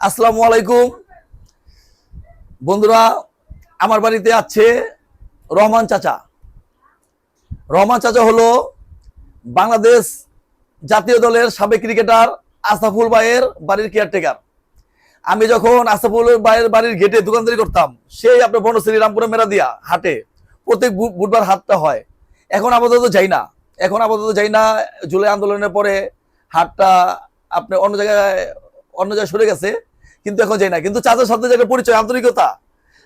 আসসালামু আলাইকুম। বন্ধুরা, আমার বাড়িতে আছে রহমান চাচা। রহমান চাচা হলো বাংলাদেশ জাতীয় দলের সাবেক ক্রিকেটার আসাফুল ভাইয়ের বাড়ির কেয়ারটেকার আমি যখন আসাফুল ভাইয়ের বাড়ির গেটে দোকানদারি করতাম, সেই আপনার বনশ্রী মেরা দিয়া হাটে প্রত্যেক বুধবার হাটটা হয়। এখন আপাতত যাই না। এখন আপাতত যাই না, জুলাই আন্দোলনের পরে হাটটা আপনি অন্য জায়গায় অন্য জায়গায় সরে গেছে। কিন্তু এখন যাই না। কিন্তু চাচার সাথে যে পরিচয়, আন্তরিকতা।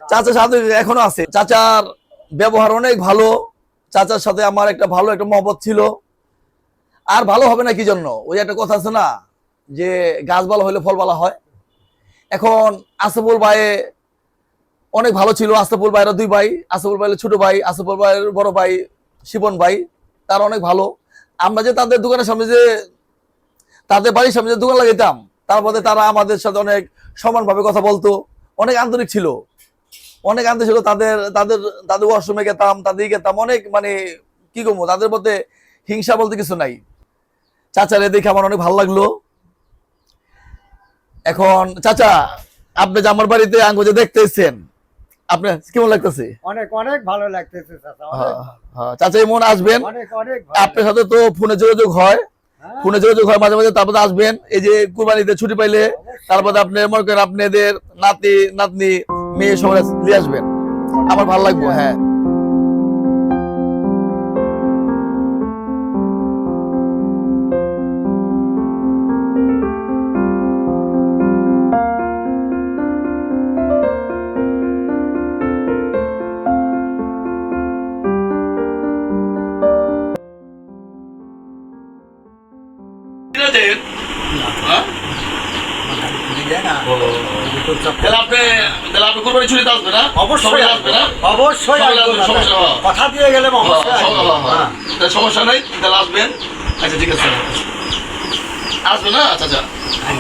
চাচার সাথে এখনও আছে। চাচার ব্যবহার অনেক ভালো। চাচার সাথে আমার একটা ভালো একটা মহব্বত ছিল। আর ভালো হবে না কি জন্য? ওই একটা কথা আছে না, যে গাছ ভালো হলে ফল ভালো হয়। এখন আসফুল ভাই অনেক ভালো ছিল। আসফুল ভাইয়ের দুই ভাই, আসফুল ভাইয়ের ছোট ভাই, আসফুল ভাইয়ের বড় ভাই, শিবন ভাই, তারা অনেক ভালো। আমরা যে তাদের দোকানের সামনে যে, তাদের বাড়ির সামনে যে দোকান লাগাইতাম তারপরে তারা আমাদের সাথে অনেক সমানভাবে কথা বলতো অনেক আন্তরিক ছিল। অনেক আন্তরিক ছিল তাদের তাদের তাদের ওয়াশরুমে গেতাম তাদের গেতাম অনেক মানে কি করব তাদের মধ্যে হিংসা বলতে কিছু নাই। চাচারে দেখে আমার অনেক ভালো লাগল। এখন চাচা আপনি যে আমার বাড়িতে আঙ্গ যে দেখতে এসছেন আপনার কেমন লাগতেছে? অনেক অনেক ভালো লাগতেছে চাচা হ্যাঁ, হ্যাঁ, চাচা এমন আসবেন। আপনার সাথে তো ফোনে যোগাযোগ হ্যাঁ, ফোনে যোগাযোগ হয় মাঝে মাঝে, তারপরে আসবেন। এই যে কুরবানিতে ছুটি পাইলে, তারপরে আপনি মনে করেন আপনাদের নাতি, নাতনি, মেয়ে সবাই নিয়ে আসবেন। আমার ভালো লাগবে হ্যাঁ। হয়। কথা দিয়ে গেলে হ্যাঁ। হ্যাঁ, হ্যাঁ। হ্যাঁ। সমস্যা নাই তাহলে আসবেন। আচ্ছা ঠিক আছে। আসবে না আচ্ছা আচ্ছা। চাচা।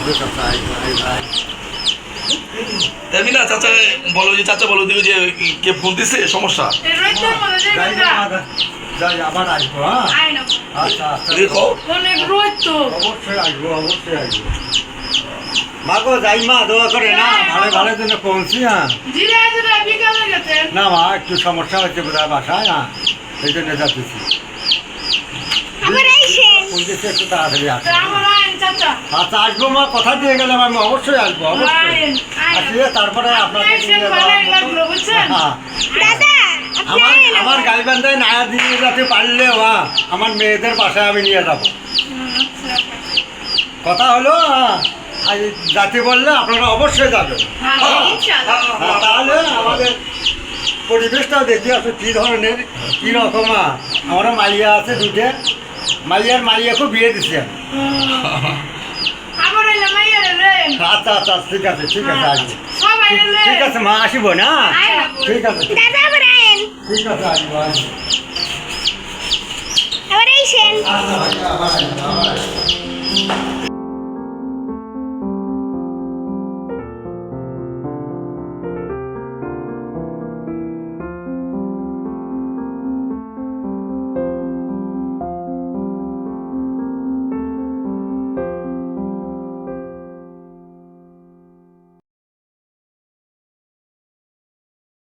এমনি না চাচা বলো যে চাচা বলো দিও যে কে ফোন দিছে? সমস্যা? যাই আবার- আসব, হ্যাঁ? আচ্ছা, আচ্ছা। অনেক রোদ তো। অবশ্যই আসব, অবশ্যই আসব। মা গো, যাই মা, দোয়া করে না, ভালো ভালো জন্য পৌঁছি, হ্যাঁ। বিকালে গেছেন না মা একটু সমস্যা হচ্ছে বোধহয় বাসায় না সেই জন্য যাচ্ছি। একটু তাড়াতাড়ি আচ্ছা আসব মা কথা দিয়ে গেলাম আমি অবশ্যই আসব অবশ্যই। আসলে তারপরে আপনাকে হ্যাঁ। আমার আমার গাইবান্ধায় না দিয়ে যাতে পারলে মা আমার মেয়েদের বাসায় আমি নিয়ে যাব। কথা হলো হ্যাঁ, যাতে বললে আপনারা অবশ্যই যাবেন। হ্যাঁ, তাহলে আমাদের পরিবেশটা দেখি আছে কী ধরনের কী রকম আমরা মাইয়া আছে দুটে মাইয়ার মাইয়াকেও বিয়ে দিছি আমি। রে আচ্ছা আচ্ছা ঠিক আছে ঠিক আছে আসব ঠিক আছে মা আসিব না? ঠিক আছে ঠিক আছে আসব আসব আমার আইসেন আচ্ছা ভাই আবার আসব, আবার আসব।